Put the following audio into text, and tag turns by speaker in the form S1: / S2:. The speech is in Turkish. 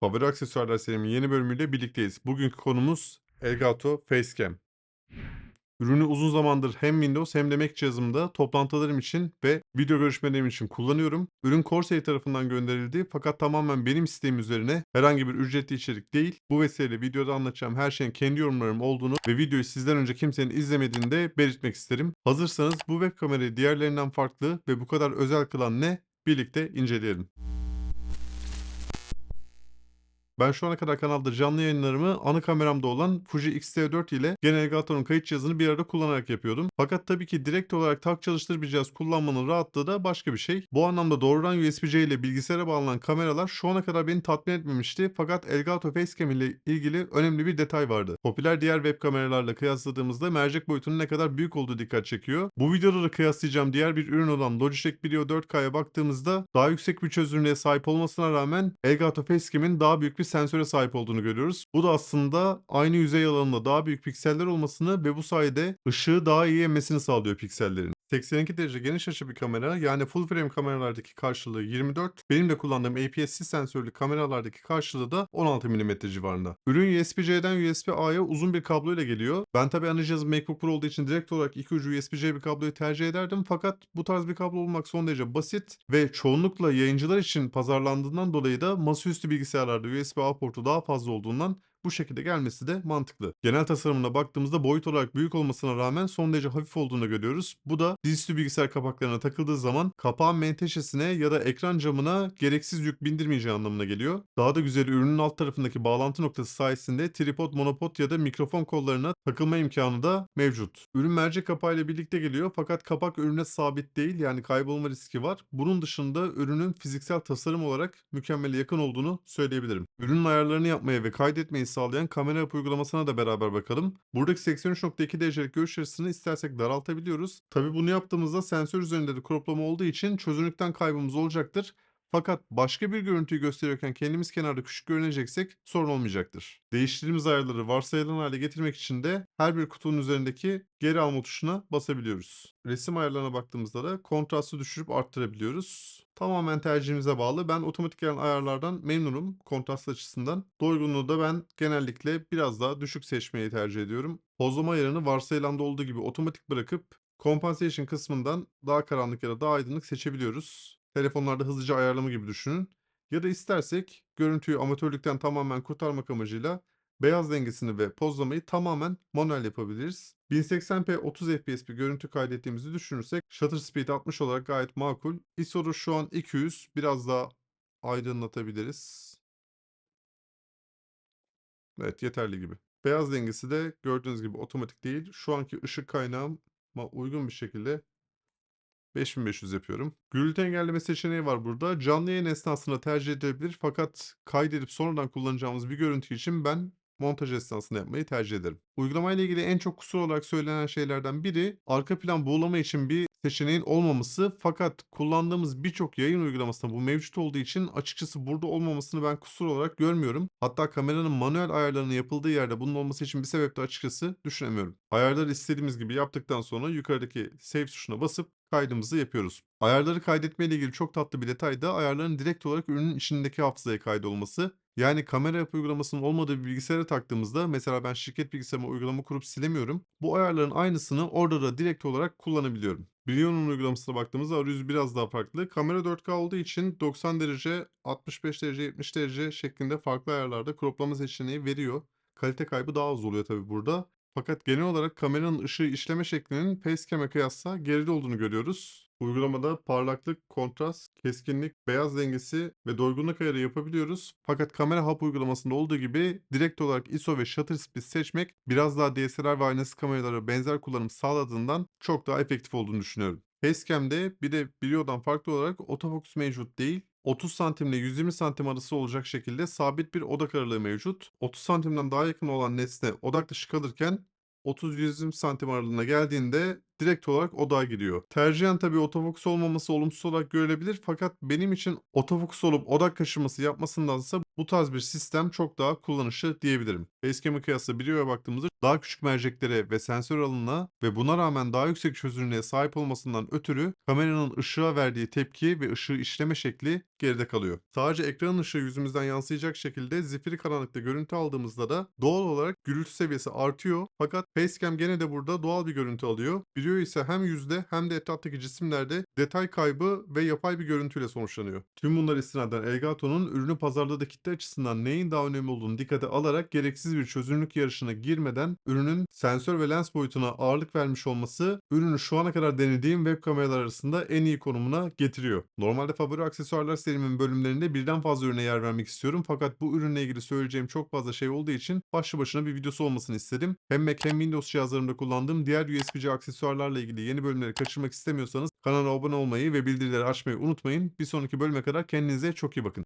S1: Favori aksesuarlar serimin yeni bölümüyle birlikteyiz. Bugünkü konumuz Elgato Facecam. Ürünü uzun zamandır hem Windows hem de Mac cihazımda toplantılarım için ve video görüşmelerim için kullanıyorum. Ürün Corsair tarafından gönderildi fakat tamamen benim isteğim üzerine herhangi bir ücretli içerik değil. Bu vesileyle videoda anlatacağım her şeyin kendi yorumlarım olduğunu ve videoyu sizden önce kimsenin izlemediğini de belirtmek isterim. Hazırsanız bu web kamerayı diğerlerinden farklı ve bu kadar özel kılan ne? Birlikte inceleyelim. Ben şu ana kadar kanalda canlı yayınlarımı ana kameramda olan Fuji X-T4 ile gene Elgato'nun kayıt cihazını bir arada kullanarak yapıyordum. Fakat tabii ki direkt olarak tak çalıştır bir cihaz kullanmanın rahatlığı da başka bir şey. Bu anlamda doğrudan USB-C ile bilgisayara bağlanan kameralar şu ana kadar beni tatmin etmemişti. Fakat Elgato Facecam ile ilgili önemli bir detay vardı. Popüler diğer web kameralarla kıyasladığımızda mercek boyutunun ne kadar büyük olduğu dikkat çekiyor. Bu videoda da kıyaslayacağım diğer bir ürün olan Logitech Video 4K'ya baktığımızda daha yüksek bir çözünürlüğe sahip olmasına rağmen Elgato Facecam'in daha büyük bir sensöre sahip olduğunu görüyoruz. Bu da aslında aynı yüzey alanında daha büyük pikseller olmasını ve bu sayede ışığı daha iyi emmesini sağlıyor piksellerin. 82 derece geniş açı bir kamera yani full frame kameralardaki karşılığı 24, benim de kullandığım APS-C sensörlü kameralardaki karşılığı da 16 mm civarında. Ürün USB-C'den USB-A'ya uzun bir kablo ile geliyor. Ben tabi ana MacBook Pro olduğu için direkt olarak iki ucu USB-C bir kabloyu tercih ederdim fakat bu tarz bir kablo olmak son derece basit ve çoğunlukla yayıncılar için pazarlandığından dolayı da masaüstü bilgisayarlarda USB-A portu daha fazla olduğundan bu şekilde gelmesi de mantıklı. Genel tasarımına baktığımızda boyut olarak büyük olmasına rağmen son derece hafif olduğunu görüyoruz. Bu da dizüstü bilgisayar kapaklarına takıldığı zaman kapağın menteşesine ya da ekran camına gereksiz yük bindirmeyeceği anlamına geliyor. Daha da güzel ürünün alt tarafındaki bağlantı noktası sayesinde tripod, monopod ya da mikrofon kollarına takılma imkanı da mevcut. Ürün mercek kapağıyla birlikte geliyor fakat kapak ürüne sabit değil yani kaybolma riski var. Bunun dışında ürünün fiziksel tasarım olarak mükemmele yakın olduğunu söyleyebilirim. Ürünün ayarlarını yapmaya ve kaydetmeyi sağlayan kamera app uygulamasına da beraber bakalım. Buradaki 83.2 derecelik görüş açısını istersek daraltabiliyoruz. Tabi bunu yaptığımızda sensör üzerinde de kroplama olduğu için çözünürlükten kaybımız olacaktır. Fakat başka bir görüntüyü gösteriyorken kendimiz kenarda küçük görüneceksek sorun olmayacaktır. Değiştirdiğimiz ayarları varsayılan hale getirmek için de her bir kutunun üzerindeki geri alma tuşuna basabiliyoruz. Resim ayarlarına baktığımızda da kontrastı düşürüp arttırabiliyoruz. Tamamen tercihimize bağlı. Ben otomatik gelen ayarlardan memnunum kontrast açısından. Doygunluğu da ben genellikle biraz daha düşük seçmeyi tercih ediyorum. Pozlama ayarını varsayılanda olduğu gibi otomatik bırakıp Compensation kısmından daha karanlık ya da daha aydınlık seçebiliyoruz. Telefonlarda hızlıca ayarlama gibi düşünün. Ya da istersek görüntüyü amatörlükten tamamen kurtarmak amacıyla beyaz dengesini ve pozlamayı tamamen manuel yapabiliriz. 1080p 30 fps bir görüntü kaydettiğimizi düşünürsek shutter speed 60 olarak gayet makul. ISO'da şu an 200 biraz daha aydınlatabiliriz. Evet yeterli gibi. Beyaz dengesi de gördüğünüz gibi otomatik değil. Şu anki ışık kaynağıma uygun bir şekilde 5500 yapıyorum. Gürültü engelleme seçeneği var burada. Canlı yayın esnasında tercih edilebilir fakat kaydedip sonradan kullanacağımız bir görüntü için ben montaj esnasında yapmayı tercih ederim. Uygulamayla ilgili en çok kusur olarak söylenen şeylerden biri arka plan buğulama için bir seçeneğin olmaması fakat kullandığımız birçok yayın uygulamasında bu mevcut olduğu için açıkçası burada olmamasını ben kusur olarak görmüyorum. Hatta kameranın manuel ayarlarının yapıldığı yerde bunun olması için bir sebep de açıkçası düşünemiyorum. Ayarları istediğimiz gibi yaptıktan sonra yukarıdaki save tuşuna basıp kaydımızı yapıyoruz. Ayarları kaydetme ile ilgili çok tatlı bir detay da ayarların direkt olarak ürünün içindeki hafızaya kaydolması. Yani kamera app uygulamasının olmadığı bir bilgisayara taktığımızda mesela ben şirket bilgisayarıma uygulama kurup silemiyorum. Bu ayarların aynısını orada da direkt olarak kullanabiliyorum. Brion'un uygulamasına baktığımızda arayüzü biraz daha farklı. Kamera 4K olduğu için 90 derece, 65 derece, 70 derece şeklinde farklı ayarlarda croplama seçeneği veriyor. Kalite kaybı daha az oluyor tabi burada. Fakat genel olarak kameranın ışığı işleme şeklinin Facecam'e kıyasla geride olduğunu görüyoruz. Uygulamada parlaklık, kontrast, keskinlik, beyaz dengesi ve doygunluk ayarı yapabiliyoruz. Fakat kamera hub uygulamasında olduğu gibi direkt olarak ISO ve shutter speed seçmek biraz daha DSLR ve aynası kameralara benzer kullanım sağladığından çok daha efektif olduğunu düşünüyorum. Facecam'de bir de Brio'dan farklı olarak autofocus mevcut değil. 30 santim ile 120 santim arası olacak şekilde sabit bir odak aralığı mevcut. 30 santimden daha yakın olan nesne odak dışı kalırken 30-120 santim aralığına geldiğinde direkt olarak odağa giriyor. Tercihen tabii otofokus olmaması olumsuz olarak görülebilir fakat benim için otofokus olup odak kaşıması yapmasındansa bu tarz bir sistem çok daha kullanışlı diyebilirim. Facecam'e kıyasla videoya baktığımızda daha küçük merceklere ve sensör alanına ve buna rağmen daha yüksek çözünürlüğe sahip olmasından ötürü kameranın ışığa verdiği tepki ve ışığı işleme şekli geride kalıyor. Sadece ekranın ışığı yüzümüzden yansıyacak şekilde zifiri karanlıkta görüntü aldığımızda da doğal olarak gürültü seviyesi artıyor fakat Facecam gene de burada doğal bir görüntü alıyor. Video ise hem yüzde hem de etraftaki cisimlerde detay kaybı ve yapay bir görüntüyle sonuçlanıyor. Tüm bunlar istinaden Elgato'nun ürünü pazarda da kitle açısından neyin daha önemli olduğunu dikkate alarak gereksiz bir çözünürlük yarışına girmeden ürünün sensör ve lens boyutuna ağırlık vermiş olması ürünü şu ana kadar denediğim web kameralar arasında en iyi konumuna getiriyor. Normalde favori aksesuarlar serimin bölümlerinde birden fazla ürüne yer vermek istiyorum fakat bu ürünle ilgili söyleyeceğim çok fazla şey olduğu için başlı başına bir videosu olmasını istedim. Hem Mac hem Windows cihazlarımda kullandığım diğer USB-C aksesuarlarla ilgili yeni bölümleri kaçırmak istemiyorsanız kanala abone olmayı ve bildirileri açmayı unutmayın. Bir sonraki bölüme kadar kendinize çok iyi bakın.